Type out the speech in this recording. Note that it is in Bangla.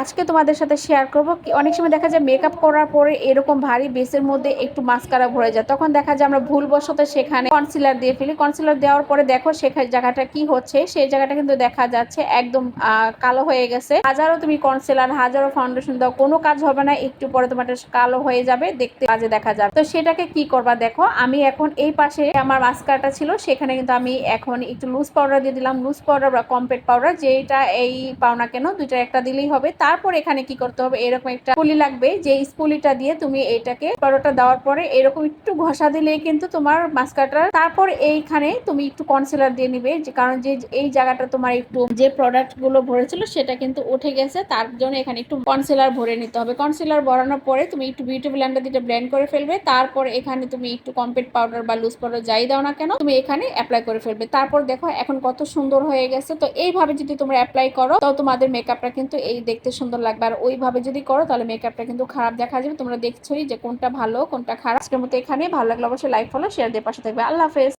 আজকে তোমাদের সাথে শেয়ার করব। অনেক সময় দেখা যায় মেকআপ করার পরে এরকম ভারী বেসের মধ্যে একটু মাস্কারা ভরে যায়। তখন দেখা যায় আমরা ভুলবশত সেখানে কনসিলার দিয়ে ফেলি। কনসিলার দেওয়ার পরে দেখো সেখানে জায়গাটা কি হচ্ছে? সেই জায়গাটা কিন্তু দেখা যাচ্ছে একদম কালো হয়ে গেছে। হাজারো তুমি কনসিলার হাজারো ফাউন্ডেশন দাও, কোনো কাজ হবে না। একটু পরে তোমার কালো হয়ে যাবে, দেখতে কাজে দেখা যাবে। তো সেটাকে কি করবা দেখো, আমি এখন এই পাশে আমার মাস্কারটা ছিল, সেখানে কিন্তু আমি এখন একটু লুজ পাউডার দিয়ে দিলাম। লুজ পাউডার বা কম্পেক্ট পাউডার যেটা এই পাও না কেন, দুইটা একটা দিলেই হবে। তারপর এখানে কি করতে হবে? এরকম একটা পুলি লাগবে যে স্পুলিটা দিয়ে তুমি এটাকে পাউডারটা দেওয়ার পরে এরকম একটু ঘষা দিলে কিন্তু তোমার মাস্কাটা তারপর এইখানে তুমি একটু কনসিলার দিয়ে নিবে, যে কারণ যে এই জায়গাটা তোমার একটু যে প্রোডাক্টগুলো ভরেছিল সেটা কিন্তু উঠে গেছে, তার জন্য এখানে একটু কনসিলার ভরে নিতে হবে। কনসিলার ভরানোর পরে তুমি একটু বিউটি ব্লেন্ডার দিয়ে ব্লেন্ড করে ফেলবে, তারপর এখানে তুমি একটু কম্পেক্ট পাউডার বা লুজ পাউডার যাই দাও না কেন, তুমি এখানে অ্যাপ্লাই করে ফেলবে। তারপর দেখো এখন কত সুন্দর হয়ে গেছে, তো এইভাবে যদি তোমরা অ্যাপ্লাই করো তো তোমাদের মেকআপটা কিন্তু এই দেখতে সুন্দর লাগবে। আর ওইভাবে যদি করো, তাহলে মেকআপটা কিন্তু খারাপ দেখা যাবে। তোমরা দেখছোই যে কোনটা ভালো, কোনটা খারাপ। মতো এখানে ভালো লাগলে অবশ্যই লাইক ফলো শেয়ার দিয়ে পাশে থাকবে। আল্লাহ হাফেজ।